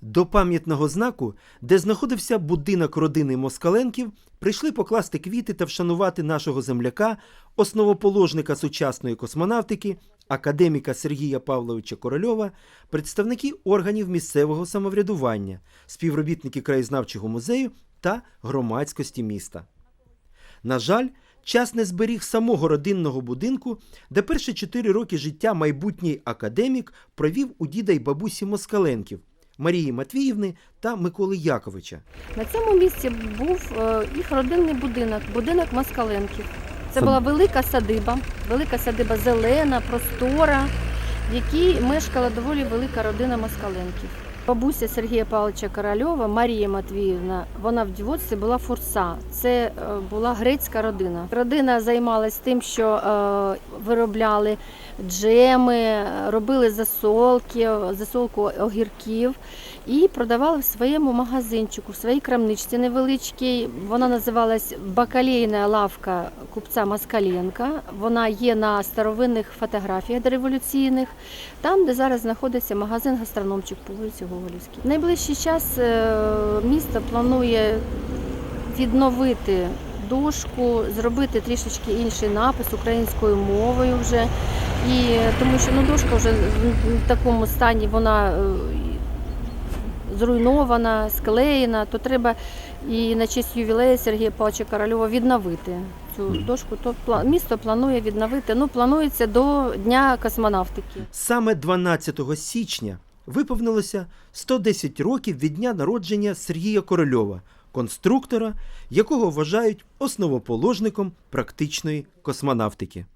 До пам'ятного знаку, де знаходився будинок родини Москаленків, прийшли покласти квіти та вшанувати нашого земляка, основоположника сучасної космонавтики, академіка Сергія Павловича Корольова, представники органів місцевого самоврядування, співробітники краєзнавчого музею та громадськості міста. На жаль, час не зберіг самого родинного будинку, де перші чотири роки життя майбутній академік провів у діда й бабусі Москаленків Марії Матвіївни та Миколи Яковича. На цьому місці був е, їх родинний будинок, будинок Москаленків. Це Це- була велика садиба, велика садиба зелена, простора, в якій мешкала доволі велика родина Москаленків. Бабуся Сергія Павловича Корольова, Марія Матвіївна, вона в дівоцтві була фурса. Це е, була грецька родина. Родина займалась тим, що е, виробляли джеми, робили засолки, засолку огірків і продавали в своєму магазинчику, в своїй крамничці невеличкій. Вона називалась Бакалейна лавка купця Москаленка. Вона є на старовинних фотографіях революційних, там, де зараз знаходиться магазин гастрономчик по вулиці Гоголівській. В найближчий час е, місто планує відновити дошку, зробити трішечки інший напис українською мовою вже. І тому що ну, дошка вже в такому стані вона е, зруйнована, склеєна, то треба і на честь ювілею Сергія Павловича Корольова відновити цю дошку. То місто планує відновити. Ну, планується до Дня космонавтики. Саме 12 січня виповнилося 110 років від дня народження Сергія Корольова, конструктора, якого вважають основоположником практичної космонавтики.